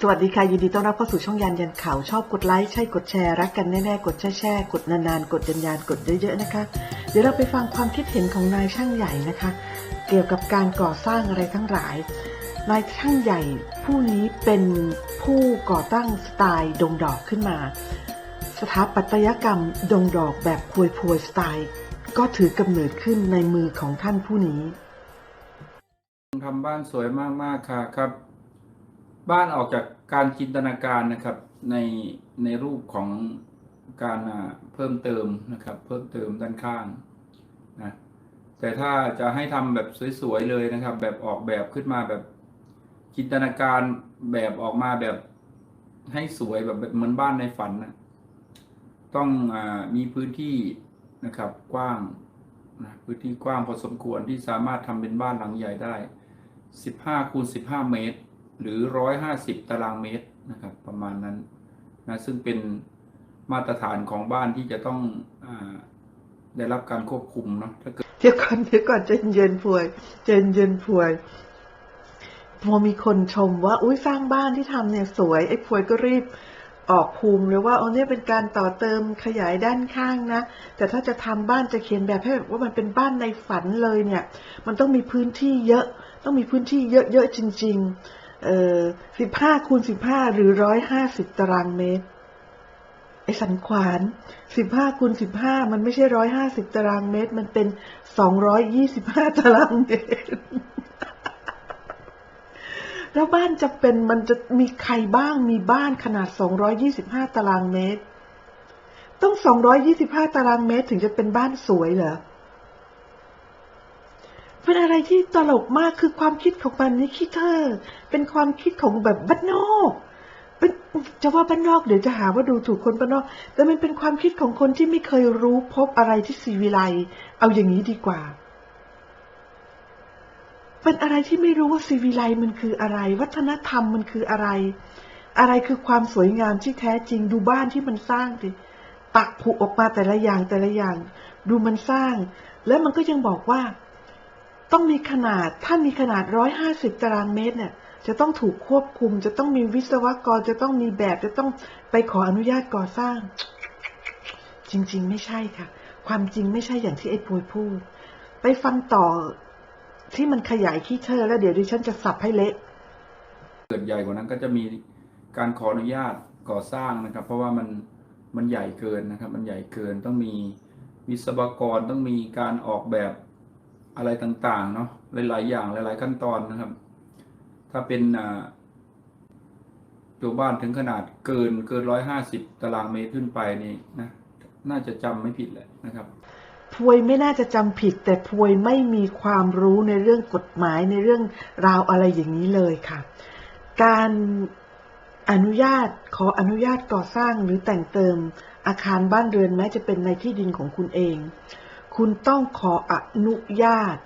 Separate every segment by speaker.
Speaker 1: สวัสดีค่ะ ยินดีต้อนรับเข้าสู่ช่องยันยันข่าวชอบกดไลค์ใช่กดแชร์รักกันแน่ๆกดแช่แช่ๆกดนานๆ กดยันยันกดเยอะๆนะคะ เดี๋ยวเราไปฟังความคิดเห็นของนายช่างใหญ่นะคะ เกี่ยวกับการก่อสร้างอะไรทั้งหลายนายช่างใหญ่ผู้นี้เป็นผู้ก่อตั้งสไตล์ดงดอกขึ้นมา สถาปัตยกรรมดงดอกแบบพวยพวยสไตล์ ก็ถือกำเนิดขึ้นในมือของท่านผู้นี้
Speaker 2: ทำบ้านสวยมากๆค่ะครับ บ้านออกจากการจินตนาการนะครับในในรูปของการเพิ่มเติมนะครับ เพิ่มเติมด้านข้างนะแต่ถ้าจะให้ทำแบบสวยๆเลยนะครับ แบบออกแบบขึ้นมาแบบจินตนาการแบบออกมาแบบให้สวยแบบเหมือนบ้านในฝันนะต้องอมีพื้นที่นะครับกว้างนะพื้นที่กว้างพอสมควรที่สามารถทำเป็นบ้านหลังใหญ่ได้ 15คูณ15 เมตร หรือ 150 ตารางเมตรนะครับ ประมาณนั้นนะซึ่งเป็นมาตรฐานของบ้านที่จะต้องอได้รับการควบคุมเนาะถ้าเกิด
Speaker 1: เดี๋ยวก่อนเดี๋ยวก่อนใจเย็นพวยใจเย็นพวยพอมีคนชมว่า อุ้ยสร้างบ้านที่ทำเนี่ยสวย ไอ้พวยก็รีบออกภูมิเลยว่าเอาเนี่ยเป็นการต่อเติมขยายด้านข้างนะ แต่ถ้าจะทำบ้านจะเขียนแบบให้แบบว่ามันเป็นบ้านในฝันเลยเนี่ย มันต้องมีพื้นที่เยอะ ต้องมีพื้นที่เยอะๆจริง ๆ สิบห้าคูณสิบห้าหรือร้อยห้าสิบตารางเมตร ไอ้สันขวานสิบห้าคูณสิบห้ามันไม่ใช่ร้อยห้าสิบตารางเมตร มันเป็นสองร้อยยี่สิบห้าตารางเมตร แล้วบ้านจะเป็นมันจะมีใครบ้างมีบ้านขนาดสองร้อยี่สิบห้าตารางเมตร ต้องสองร้อยี่สิบห้าตารางเมตรถึงจะเป็นบ้านสวยเหรอ เป็นอะไรที่ตลกมากคือความคิดของมันนี่คิดเธอเป็นความคิดของแบบบ้านนอกเป็นจะว่าบ้านนอกเดี๋ยวจะหาว่าดูถูกคนบ้านนอก แต่มันเป็นความคิดของคนที่ไม่เคยรู้พบอะไรที่สีวิไลเอาอย่างนี้ดีกว่า เป็นอะไรที่ไม่รู้ว่าสีวิไลมันคืออะไร วัฒนธรรมมันคืออะไร อะไรคือความสวยงามที่แท้จริงดูบ้านที่มันสร้างดิปักผุออกมาแต่ละอย่างแต่ละอย่าง ดูมันสร้าง แล้วมันก็ยังบอกว่า ต้องมีขนาด ถ้ามีขนาดร้อยหาสิบตารางเมตรเนี่ย จะต้องถูกควบคุม จะต้องมีวิศวกร จะต้องมีแบบ จะต้องไปขออนุญาตก่อสร้าง จริง ๆ ไม่ใช่ค่ะ ความจริงไม่ใช่อย่างที่ไอ้ปุยพูด ไปฟังต่อที่มันขยายขี้เธอแล้วเดี๋ยวดิฉันจะสับให้เละ
Speaker 2: เกิดใหญ่กว่านั้นก็จะมีการขออนุญาตก่อสร้างนะครับ เพราะว่ามันมันใหญ่เกินนะครับ มันใหญ่เกินต้องมีวิศวกรต้องมีการออกแบบ อะไรต่างๆเนาะหลาย ๆ อย่างหลาย ๆ ขั้นตอนนะครับ ถ้าเป็นตัวบ้านถึงขนาดเกินเกินร้อยห้าสิบตารางเมตรขึ้นไปนี่นะน่าจะจำไม่ผิดแหละนะครับ
Speaker 1: พวยไม่น่าจะจำผิด แต่พวยไม่มีความรู้ในเรื่องกฎหมายในเรื่องราวอะไรอย่างนี้เลยค่ะ การอนุญาตขออนุญาตก่อสร้างหรือแต่งเติมอาคารบ้านเรือนแม้จะเป็นในที่ดินของคุณเอง คุณต้องขออนุญาต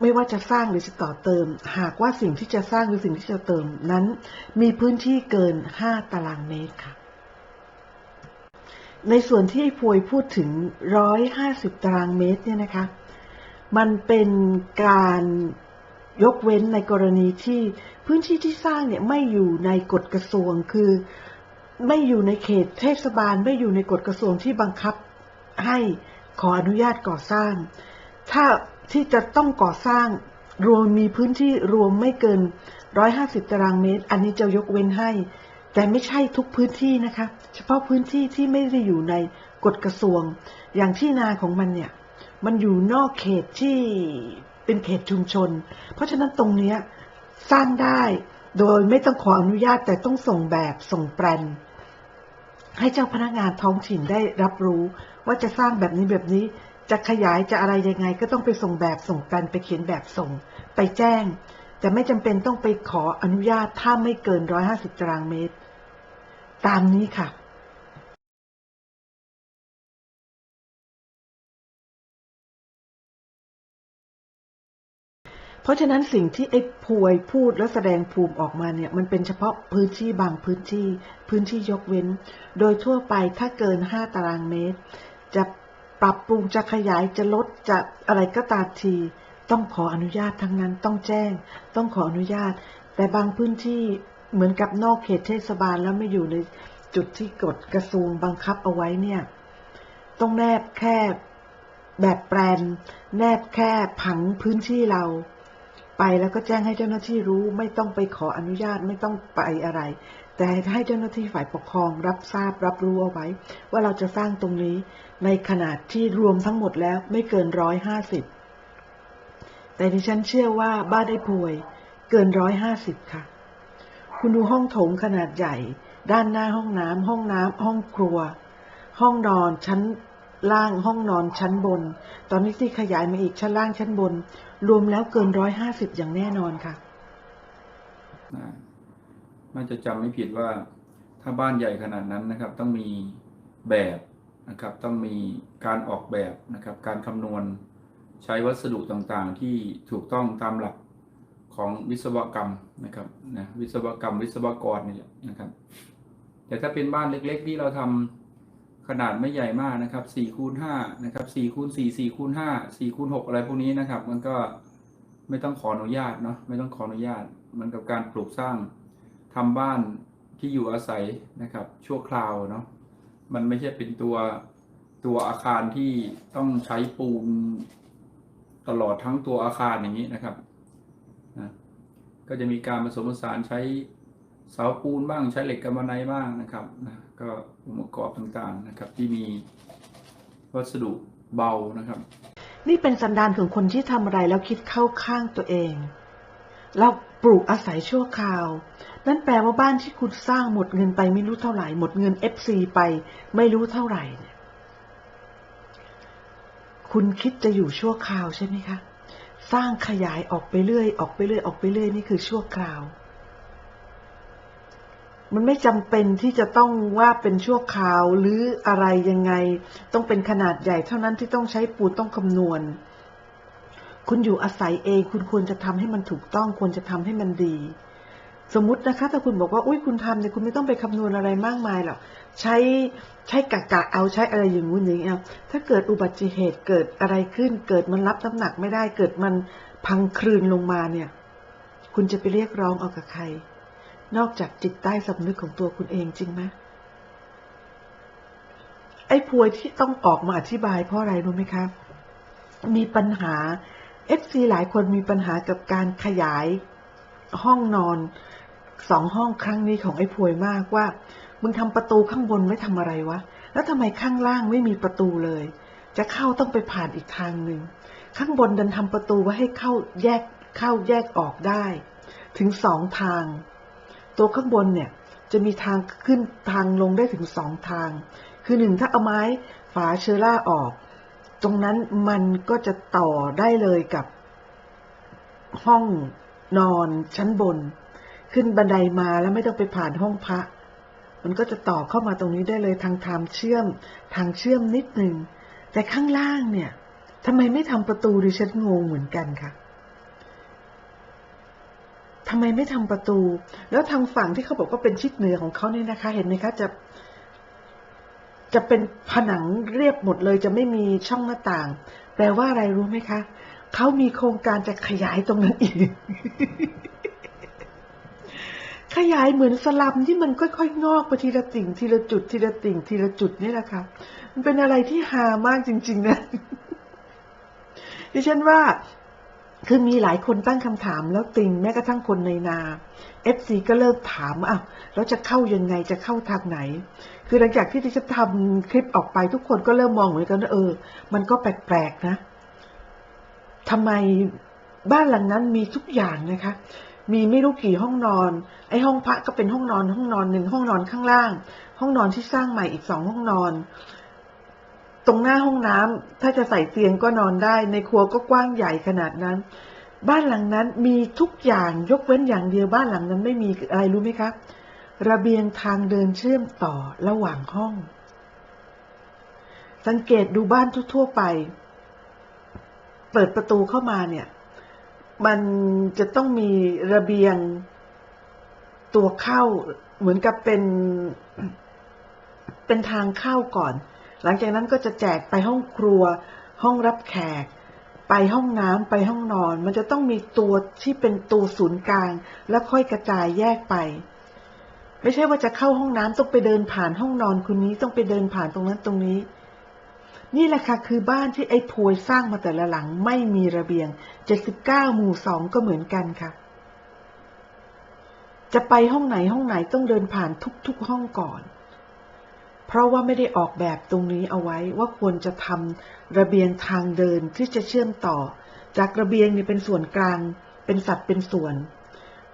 Speaker 1: ไม่ว่าจะสร้างหรือจะต่อเติม หากว่าสิ่งที่จะสร้างหรือสิ่งที่จะเติมนั้น มีพื้นที่เกิน 5 ตารางเมตรค่ะ ในส่วนที่ไอ้พวยพูดถึง 150 ตารางเมตรเนี่ยนะคะ มันเป็นการยกเว้นในกรณีที่พื้นที่ที่สร้างเนี่ยไม่อยู่ในกฎกระทรวงคือไม่อยู่ในเขตเทศบาลไม่อยู่ในกฎกระทรวงที่บังคับให้ ขออนุญาตก่อสร้าง ถ้าที่จะต้องก่อสร้างรวมมีพื้นที่รวมไม่เกิน 150 ตารางเมตร อันนี้จะยกเว้นให้ แต่ไม่ใช่ทุกพื้นที่นะคะ เฉพาะพื้นที่ที่ไม่ได้อยู่ในกฎกระทรวง อย่างที่นาของมันเนี่ย มันอยู่นอกเขตที่เป็นเขตชุมชน เพราะฉะนั้นตรงนี้สร้างได้โดยไม่ต้องขออนุญาตแต่ต้องส่งแบบส่งแปลนให้เจ้าพนักงานท้องถิ่นได้รับรู้ ว่าจะสร้างแบบนี้แบบนี้ จะขยายจะอะไรยังไง ก็ต้องไปส่งแบบส่งแปลนไปเขียนแบบส่ง ไปแจ้ง แต่ไม่จำเป็นต้องไปขออนุญาตถ้าไม่เกิน 150 ตารางเมตร ตามนี้ค่ะเพราะฉะนั้นสิ่งที่ไอ้พวยพูดและแสดงภูมิออกมาเนี่ยมันเป็นเฉพาะพื้นที่บางพื้นที่ พื้นที่ยกเว้น โดยทั่วไปถ้าเกิน 5 ตารางเมตร จะปรับปรุงจะขยายจะลดจะอะไรก็ตามที ต้องขออนุญาตทั้งนั้นต้องแจ้ง ต้องขออนุญาต แต่บางพื้นที่เหมือนกับนอกเขตเทศบาลแล้วไม่อยู่ในจุดที่กฎกระทรวงบังคับเอาไว้เนี่ย ต้องแนบแค่แบบแปลน แนบแค่ผังพื้นที่เรา ไปแล้วก็แจ้งให้เจ้าหน้าที่รู้ ไม่ต้องไปขออนุญาตไม่ต้องไปอะไร แต่ให้เจ้าหน้าที่ฝ่ายปกครองรับทราบรับรู้เอาไว้ ว่าเราจะสร้างตรงนี้ในขนาดที่รวมทั้งหมดแล้วไม่เกินร้อยห้าสิบแต่ดิฉันเชื่อว่าบ้านไอ้ป่วยเกินร้อยห้าสิบค่ะ คุณดูห้องโถงขนาดใหญ่ ด้านหน้าห้องน้ำห้องน้ำห้องครัว ห้องนอนชั้นล่างห้องนอนชั้นบน ตอนนี้ที่ขยายมาอีกชั้นล่างชั้นบน รวมแล้วเกินร้อยห้าสิบอย่างแน่นอนค่ะ
Speaker 2: นะ น่าจะจำไม่ผิดว่าถ้าบ้านใหญ่ขนาดนั้นนะครับ ต้องมีแบบนะครับ ต้องมีการออกแบบนะครับ การคำนวณใช้วัสดุต่างๆ ที่ถูกต้องตามหลักของวิศวกรรมนะครับนะวิศวกรรม วิศวกรนี่แหละนะครับ แต่ถ้าเป็นบ้านเล็ก ๆ ที่เราทำขนาดไม่ใหญ่มากนะครับ4คูณ5นะครับ4คูณ4 4คูณ5 4คูณ6อะไรพวกนี้นะครับ มันก็ไม่ต้องขออนุญาตเนาะไม่ต้องขออนุญาต มันกับการปลูกสร้าง ทำบ้านที่อยู่อาศัยนะครับ ชั่วคราวเนาะมันไม่ใช่เป็นตัวตัวอาคารที่ต้องใช้ปูนตลอดทั้งตัวอาคารอย่างนี้นะครับนะก็จะมีการผสมผสานใช้เสาปูนบ้างใช้เหล็กกำมะไนบ้างนะครับนะก็องค์ประกอบต่างๆนะครับที่มีวัสดุเบานะครับ
Speaker 1: นี่เป็นสันดานของคนที่ทำอะไรแล้วคิดเข้าข้างตัวเองแล้ว ปลูกอาศัยชั่วคราว นั่นแปลว่าบ้านที่คุณสร้างหมดเงินไปไม่รู้เท่าไหร่ หมดเงิน FC ไปไม่รู้เท่าไหร่เนี่ยคุณคิดจะอยู่ชั่วคราวใช่ไหมคะ สร้างขยายออกไปเรื่อย ออกไปเรื่อย ออกไปเรื่อย นี่คือชั่วคราว มันไม่จำเป็นที่จะต้องว่าเป็นชั่วคราวหรืออะไรยังไง ต้องเป็นขนาดใหญ่เท่านั้นที่ต้องใช้ปูนต้องคำนวณ คุณอยู่อาศัยเอง คุณควรจะทำให้มันถูกต้องควรจะทำให้มันดี สมมตินะคะ ถ้าคุณบอกว่าอุ้ยคุณทำเนี่ยคุณไม่ต้องไปคำนวณอะไรมากมายหรอกใช้ใช้กะกะเอาใช้อะไรอย่างงู้นอย่างนี้เอาถ้าเกิดอุบัติเหตุเกิดอะไรขึ้น เกิดมันรับน้ำหนักไม่ได้ เกิดมันพังคลืนลงมาเนี่ย คุณจะไปเรียกร้องเอากับใคร นอกจากจิตใต้สำนึกของตัวคุณเองจริงไหมไอ้พวยที่ต้องออกมาอธิบายเพราะอะไรรู้ไหมครับมีปัญหา FC หลายคนมีปัญหากับการขยายห้องนอนสองห้องครั้งนี้ของไอ้พวยมากว่า มึงทำประตูข้างบนไว้ทำอะไรวะ แล้วทำไมข้างล่างไม่มีประตูเลย จะเข้าต้องไปผ่านอีกทางหนึ่ง ข้างบนดันทำประตูไว้ให้เข้าแยกเข้าแยกออกได้ ถึงสองทาง ตัวข้างบนเนี่ยจะมีทางขึ้นทางลงได้ถึงสองทาง คือหนึ่งถ้าเอาไม้ฝาเชอร่าออก ตรงนั้นมันก็จะต่อได้เลยกับห้องนอนชั้นบน ขึ้นบันไดมาแล้วไม่ต้องไปผ่านห้องพระ มันก็จะต่อเข้ามาตรงนี้ได้เลยทางทางเชื่อม ทางเชื่อมนิดหนึ่งแต่ข้างล่างเนี่ยทำไมไม่ทำประตูดิฉันงงเหมือนกันค่ะทำไมไม่ทำประตู แล้วทางฝั่งที่เขาบอกว่าเป็นชิดเหนือของเขาเนี่ยนะคะ เห็นไหมคะจะ จะเป็นผนังเรียบหมดเลยจะไม่มีช่องหน้าต่าง แปลว่าอะไรรู้ไหมคะ เขามีโครงการจะขยายตรงนั้นอีก ขยายเหมือนสลัมที่มันค่อยๆงอกไปทีละติ่งทีละจุดทีละติ่งทีละจุดนี่แหละค่ะ มันเป็นอะไรที่ฮามากจริง ๆ นะ ดิฉันว่าคือมีหลายคนตั้งคำถามแล้วติงแม้กระทั่งคนในนา FC ก็เริ่มถามอะแล้วจะเข้ายังไงจะเข้าทางไหน คือหลังจากที่ดิฉันทำคลิปออกไปทุกคนก็เริ่มมองเหมือนกันว่าเออ มันก็แปลกๆนะทำไมบ้านหลังนั้นมีทุกอย่างนะคะ มีไม่รู้กี่ห้องนอน ไอ้ห้องพระก็เป็นห้องนอน ห้องนอนหนึ่งห้องนอนข้างล่าง ห้องนอนที่สร้างใหม่อีกสองห้องนอน ตรงหน้าห้องน้ำถ้าจะใส่เตียงก็นอนได้ ในครัวก็กว้างใหญ่ขนาดนั้น บ้านหลังนั้นมีทุกอย่างยกเว้นอย่างเดียวบ้านหลังนั้นไม่มีอะไรรู้ไหมคะ ระเบียงทางเดินเชื่อมต่อระหว่างห้อง สังเกตดูบ้านทั่วๆไป เปิดประตูเข้ามาเนี่ย มันจะต้องมีระเบียงตัวเข้าเหมือนกับเป็น เป็นทางเข้าก่อน หลังจากนั้นก็จะแจกไปห้องครัว ห้องรับแขก ไปห้องน้ำไปห้องนอน มันจะต้องมีตัวที่เป็นตัวศูนย์กลาง แล้วค่อยกระจายแยกไป ไม่ใช่ว่าจะเข้าห้องน้ำต้องไปเดินผ่านห้องนอนคนนี้ต้องไปเดินผ่านตรงนั้นตรงนี้ นี่แหละค่ะคือบ้านที่ไอ้พวยสร้างมาแต่ละหลังไม่มีระเบียง 79 หมู่สองก็เหมือนกันค่ะ จะไปห้องไหนห้องไหนต้องเดินผ่านทุกๆห้องก่อน เพราะว่าไม่ได้ออกแบบตรงนี้เอาไว้ว่าควรจะทำระเบียงทางเดินที่จะเชื่อมต่อ จากระเบียงเนี่ยเป็นส่วนกลาง เป็นสัดเป็นส่วน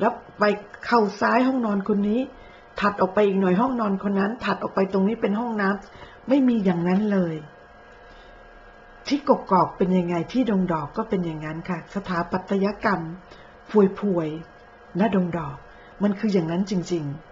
Speaker 1: แล้วไปเข้าซ้ายห้องนอนคนนี้ ถัดออกไปอีกหน่อยห้องนอนคนนั้น ถัดออกไปตรงนี้เป็นห้องน้ำไม่มีอย่างนั้นเลย ที่กกอกเป็นยังไงที่ดงดอกก็เป็นอย่างนั้นค่ะ สถาปัตยกรรมพวยผวยๆณดงดอก มันคืออย่างนั้นจริง ๆ